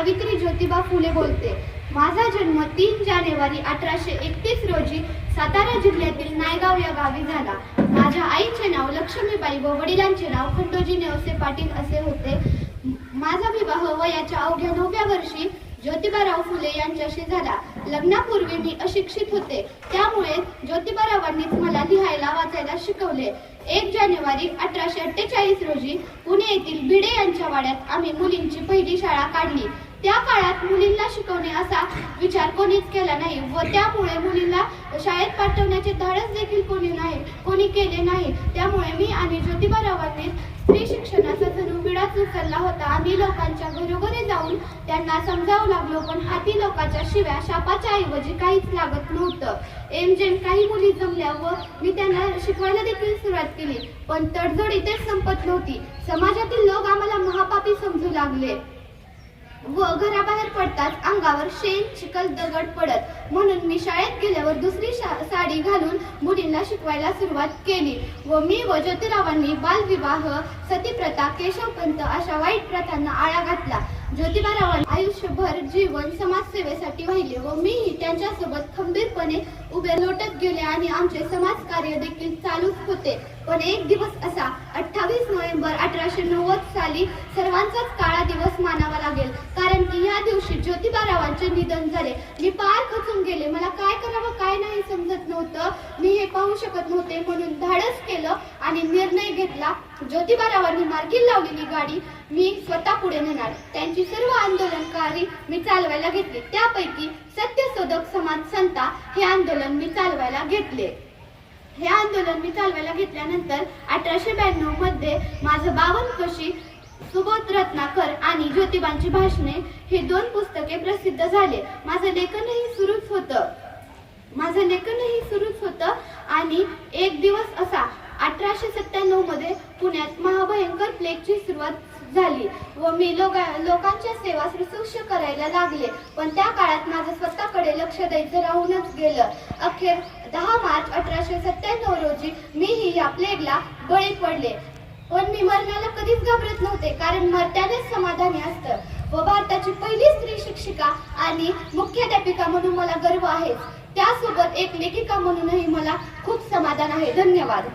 सावित्री ज्योतिबा फुले बोलते. माझा जन्म तीन जानेवारी अठराशे एकतीस रोजी सातारा जिल्ह्यातील नायगाव या गावी झाला. माझ्या आईचे नाव लक्ष्मीबाई व वडिलांचे नाव खंडोजी नेवसे पाटील असे होते. माझा विवाह वयाच्या अवघ्या नवव्या वर्षी ज्योतिबाराव फुले यांच्याशी झाला. लग्नापूर्वी मी अशिक्षित होते. त्यामुळे ज्योतिबारावांनीच मला लिहायला वाचायला शिकवले. एक जानेवारी अठराशे अठ्ठेचाळीस रोजी पुणे येथील भिडे यांच्या वाड्यात आम्ही मुलींची पहिली शाळा काढली. त्या काळात मुलींना शिकवणे असा विचार कोणीच केला नाही व त्यामुळे मुलींना शाळेत पाठवण्याचे धाडस देखील कोणी नाही कोणी केले नाही. त्यामुळे मी आणि ज्योतिबारावांनी स्त्री शिक्षणाचा जणू विडाच उचलला होता आम्ही लोकांच्या घरोघरी जाऊन त्यांना समजावू लागलो पण हाती लोकांच्या शिव्या शापाच्या ऐवजी काहीच लागत नव्हतं. एम जेम काही मुली जमल्या व मी त्यांना शिकवायला देखील सुरुवात केली पण तडजोड इथेच संपत नव्हती. समाजातील लोक आम्हाला महापापी समजू लागले. व घराबाहेर पडताच अंगावर शेण चिखल दगड पडत. म्हणून मी शाळेत गेल्यावर दुसरी शा- साडी घालून मुलींना शिकवायला सुरुवात केली. व मी व ज्योतिरावांनी बालविवाह सतीप्रथा केशवपंत अशा वाईट प्रथांना आळा घातला. ज्योतिबारावांनी आयुष्यभर जीवन समाजसेवेसाठी वाहिले व मीही त्यांच्यासोबत खंबीरपणे उभे लोटत गेले आणि आमचे समाजकार्य देखील चालूच होते. पण एक दिवस असा अठ्ठावीस नोव्हेंबर अठराशे नव्वद साली सर्वांचाच काळा दिवस मानावा लागेल. वर्षी ज्योतिबा रावांचे निधन झाले. मी पार खचून गेले. मला काय करावं काय नाही समजत नव्हतं. मी हे पाहू शकत नव्हते म्हणून धाडस केलं आणि निर्णय घेतला. ज्योतिबारावांनी मार्गी लावलेली गाडी मी स्वतः पुढे नेणार. त्यांची सर्व आंदोलनकारी मी चालवायला घेतली. त्यापैकी सत्यशोधक समाज संता हे आंदोलन मी चालवायला घेतले. हे आंदोलन मी चालवायला घेतल्यानंतर अठराशे ब्याण्णवमध्ये माझं बावन कशी रत्नाकर आणि ज्योतिबांची भाषणे हे दोन पुस्तके प्रसिद्ध झाले. माझं लेखनही सुरूच होतं. माझं लेखनही सुरूच होतं आणि एक दिवस असा अठराशे सत्त्याण्णवमध्ये पुण्यात महाभयंकर प्लेगची सुरुवात झाली व मी लोका लोकांच्या सेवा सुश्रूष करायला लागले. पण त्या काळात माझं स्वतःकडे लक्ष द्यायचं राहूनच गेलं. अखेर दहा मार्च अठराशे सत्त्याण्णव रोजी मीही या प्लेगला बळी पडले. पण मी मरण्याला कधीच घाबरत नव्हते कारण मरत्यानेच समाधानी असतं. व भारताची पहिली स्त्री शिक्षिका आणि मुख्याध्यापिका म्हणून मला गर्व आहे त्यासोबत एक लेखिका म्हणूनही मला खूप समाधान आहे. धन्यवाद.